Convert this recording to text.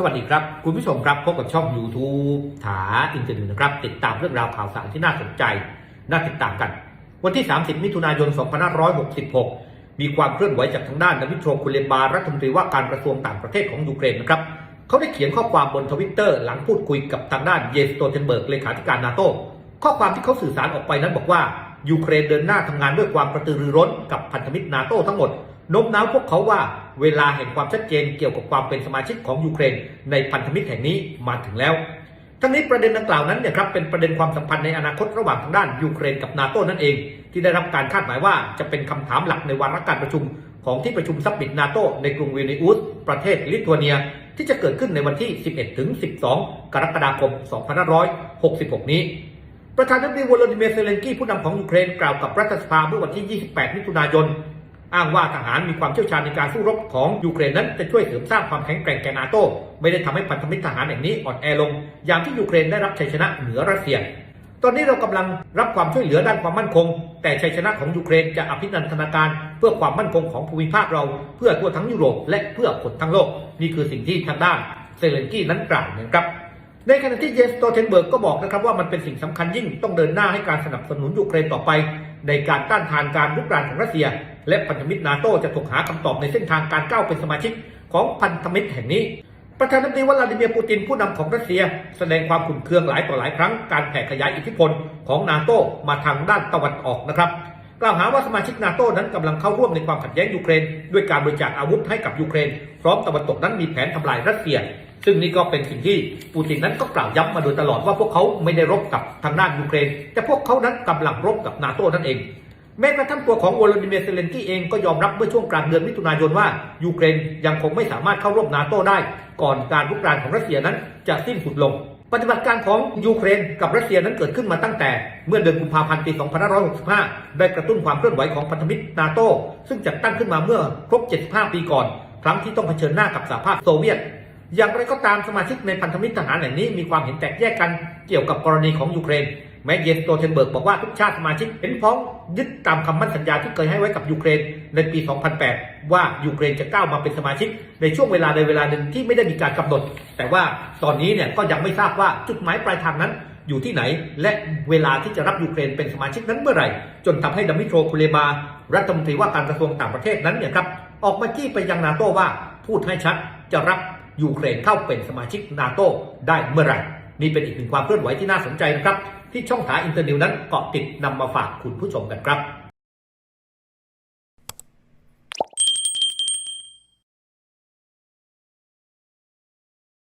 สวัสดีครับ คุณผู้ชมครับพบกับช่อง YouTube ถาอินเตอร์เน็ตนะครับ ติดตามเรื่องราวข่าวสารที่น่าสนใจ น่าติดตามกัน วันที่ 30 มิถุนายน 2566 มีความเคลื่อนไหวจากทางด้านดมิโตรคุเลบารัฐมนตรีว่าการกระทรวงต่างประเทศของยูเครนนะครับเขาได้เขียนข้อความบนทวิตเตอร์หลังพูดคุยกับทางด้านเยสโตเทนเบิร์กเลขาธิการนาโตข้อความที่เขาสื่อสารออกไปนั้นบอกว่ายูเครนเดินหน้าทำงานด้วยความกระตือรือร้นกับพันธมิตรนาโตทั้งหมดโน้มน้าวพวกเขาว่า เวลาแห่งความชัดเจนเกี่ยวกับความเป็นสมาชิกของยูเครน ในพันธมิตรแห่งนี้มาถึงแล้วทั้งนี้ประเด็นดังกล่าวนั้นเนี่ยครับเป็นประเด็นความสัมพันธ์ในอนาคตระหว่างทางด้านยูเครนกับนาโตนั่นเอง ที่ได้รับการคาดหมายว่าจะเป็นคำถามหลักในวาระการประชุม ของที่ประชุมซับมิตนาโตในกรุงวิลนิอุสประเทศลิทัวเนีย ที่จะเกิดขึ้นในวันที่ 11 ถึง 12 กรกฎาคม 2566 นี้ ประธานาธิบดีวลาดิเมียร์เซเลนกี้ผู้นำของยูเครนกล่าวกับรัฐสภาเมื่อวันที่ 28 มิถุนายน อ้างว่าทหารมีความเชี่ยวชาญในการสู้รบของยูเครนนั้นจะช่วยเสริมสร้างความแข็งแกร่งแก่นาโตไม่ได้ทำให้พันธมิตรทหารแห่งนี้อ่อนแอลงอย่างที่ยูเครนได้รับชัยชนะเหนือรัสเซีย ตอนนี้เรากำลังรับความช่วยเหลือด้านความมั่นคง แต่ชัยชนะของยูเครนจะอภินันทนาการ เพื่อความมั่นคงของภูมิภาคเรา เพื่อทั่วทั้งยุโรปและเพื่อคนทั้งโลก นี่คือสิ่งที่ทางด้านเซเลนกี้นั้นกล่าวนะครับในขณะที่เยนสโตเทนเบิร์กก็บอกนะครับว่ามันเป็นสิ่งสำคัญยิ่งต้องเดินหน้าให้การสนับสนุนยูเครนต่อไป ในการต้านทานการลุกรานของรัสเซีย และพันธมิตรนาโตจะถกหาคำตอบในเส้นทางการก้าวเป็นสมาชิกของพันธมิตรแห่งนี้ ประธานาธิบดีวลาดิเมียร์ปูตินผู้นำของรัสเซีย แสดงความขุ่นเคืองหลายต่อหลายครั้งการแผ่ขยายอิทธิพลของนาโตมาทางด้านตะวันออกนะครับกล่าวหาว่าสมาชิกนาโต้นั้นกำลังเข้าร่วมในความขัดแย้งยูเครน ด้วยการบริจาคอาวุธให้กับยูเครน พร้อมตะวันตกนั้นมีแผนทำลายรัสเซีย ซึ่งนี่ก็เป็นสิ่งที่ปูตินนั้นก็กล่าวย้ำมาโดยตลอดว่าพวกเขาไม่ได้รบกับทางด้านยูเครน แต่พวกเขานั้นกำลังรบกับนาโต้นั่นเอง แม้กระทั่งตัวของโวลาดิเมียร์เซเลนกี้เองก็ยอมรับเมื่อช่วงกลางเดือนมิถุนายนว่า ยูเครนยังคงไม่สามารถเข้าร่วมนาโตได้ ก่อนการรุกรานของรัสเซียนั้นจะสิ้นสุดลง ปฏิบัติการของยูเครนกับรัสเซียนั้นเกิดขึ้นมาตั้งแต่ เมื่อเดือนกุมภาพันธ์ปี 2565 ได้กระตุ้นความเคลื่อนไหวของพันธมิตรนาโต้ซึ่งจัดตั้งขึ้นมาเมื่อครบ 75 ปีก่อน ครั้งที่ต้องเผชิญหน้ากับสหภาพโซเวียตอย่างไรก็ตามสมาชิกในพันธมิตรทหารแห่งนี้มีความเห็นแตกแยกกันเกี่ยวกับกรณีของยูเครน ม้เยนโตเทนเบิร์กบอกว่าทุกชาติสมาชิกเห็นพ้องยึดตามคำมั่นสัญญาที่เคยให้ไว้กับยูเครนในปี 2008 ว่ายูเครนจะก้าวมาเป็นสมาชิก ในช่วงเวลาใดเวลาหนึ่งที่ไม่ได้มีการกำหนด แต่ว่าตอนนี้เนี่ยก็ยังไม่ทราบว่าจุดหมายปลายทางนั้นอยู่ที่ไหน และเวลาที่จะรับยูเครนเป็นสมาชิกนั้นเมื่อไหร่ จนทำให้ดมิโตรคุเลบารัฐมนตรีว่าการกระทรวงต่างประเทศนั้นเนี่ยครับออกมาจี้ไปยังนาโต้ว่าพูดให้ชัดจะรับยูเครนเข้าเป็นสมาชิกนาโต้ได้เมื่อไหร่นี่เป็นอีกหนึ่งความเคลื่อนไหวที่น่าสนใจนะครับ ที่ช่องหาอินเตอร์นิวนั้นเกาะติดนำมาฝากคุณผู้ชมกันครับ